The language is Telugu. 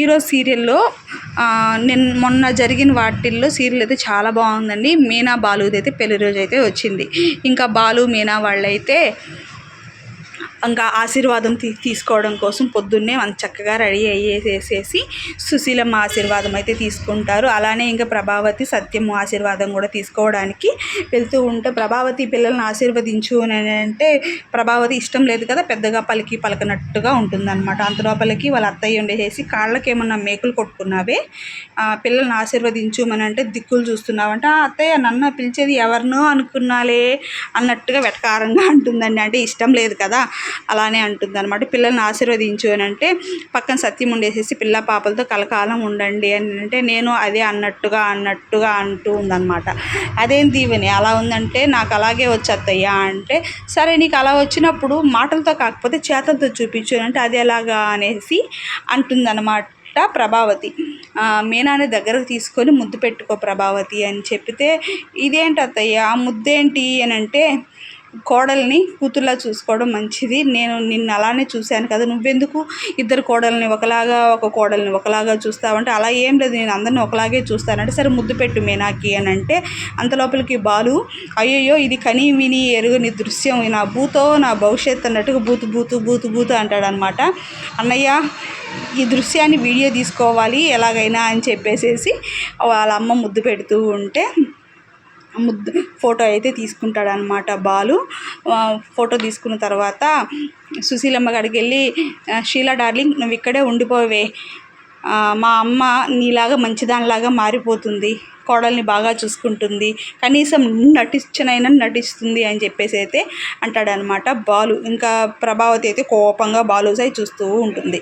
ఈరోజు సీరియల్లో నేను మొన్న జరిగిన వాటిల్లో సీరియల్ అయితే చాలా బాగుందండి. మీనా బాలుది అయితే పెళ్ళి రోజు అయితే వచ్చింది. ఇంకా బాలు మీనా వాళ్ళైతే ఇంకా ఆశీర్వాదం తీ తీసుకోవడం కోసం పొద్దున్నే మనం చక్కగా రెడీ అయ్యేసేసేసి సుశీలమ్మ ఆశీర్వాదం అయితే తీసుకుంటారు. అలానే ఇంకా ప్రభావతి సత్యం ఆశీర్వాదం కూడా తీసుకోవడానికి వెళ్తూ ఉంటే ప్రభావతి పిల్లల్ని ఆశీర్వదించు అని అంటే ప్రభావతి ఇష్టం లేదు కదా పెద్దగా పలికి పలకనట్టుగా ఉంటుందన్నమాట. అంత లోపలికి వాళ్ళ అత్తయ్య ఉండేసేసి కాళ్ళకి ఏమన్నా మేకులు కొట్టుకున్నావే? పిల్లల్ని ఆశీర్వదించు అని అంటే దిక్కులు చూస్తున్నావంటే. ఆ అత్తయ్య నన్ను పిలిచేది ఎవరినో అనుకున్నాలే అన్నట్టుగా వెటకారంగా అంటుందండి. అంటే ఇష్టం లేదు కదా. అలానే అంటుంది అనమాట పిల్లల్ని ఆశీర్వదించు అని అంటే పక్కన సత్యం ఉండేసేసి పిల్ల పాపలతో కలకాలం ఉండండి అని అంటే నేను అదే అన్నట్టుగా అన్నట్టుగా అంటూ ఉందన్నమాట. అదేం దీవెని? అలా ఉందంటే నాకు అలాగే వచ్చేత్తయ్యా అంటే సరే నీకు అలా వచ్చినప్పుడు మాటలతో కాకపోతే చేతలతో చూపించు అంటే అది ఎలాగా అనేసి అంటుందన్నమాట ప్రభావతి. మీనాని దగ్గరకు తీసుకొని ముద్దు పెట్టుకో ప్రభావతి అని చెప్తే ఇదేంటి అత్తయ్య ఆ ముద్దేంటి అని అంటే కోడల్ని కూతుర్లా చూసుకోవడం మంచిది. నేను నిన్ను అలానే చూశాను కదా నువ్వెందుకు ఇద్దరు కోడల్ని ఒకలాగా ఒక కోడల్ని ఒకలాగా చూస్తావంటే? అలా ఏం లేదు నేను అందరిని ఒకలాగే చూస్తానంటే సరే ముద్దు పెట్టు మీనాకి అని అంటే అంత లోపలికి బాలు అయ్యయ్యో ఇది కనీ విని ఎరుగని దృశ్యం నా భూతో నా భవిష్యత్తు అన్నట్టుగా బూతు బూతు బూతు బూతు అంటాడనమాట. అన్నయ్య ఈ దృశ్యాన్ని వీడియో తీసుకోవాలి ఎలాగైనా అని చెప్పేసేసి వాళ్ళ అమ్మ ముద్దు పెడుతూ ఉంటే ముద్దు ఫోటో అయితే తీసుకుంటాడనమాట బాలు. ఫోటో తీసుకున్న తర్వాత సుశీలమ్మ గడికి వెళ్ళి షీలా డార్లింగ్ నువ్వు ఇక్కడే ఉండిపోవే. మా అమ్మ నీలాగా మంచిదానిలాగా మారిపోతుంది. కోడల్ని బాగా చూసుకుంటుంది. కనీసం నటించనైనా నటిస్తుంది అని చెప్పేసి అయితే అంటాడనమాట బాలు. ఇంకా ప్రభావతి అయితే కోపంగా బాలుసై చూస్తూ ఉంటుంది.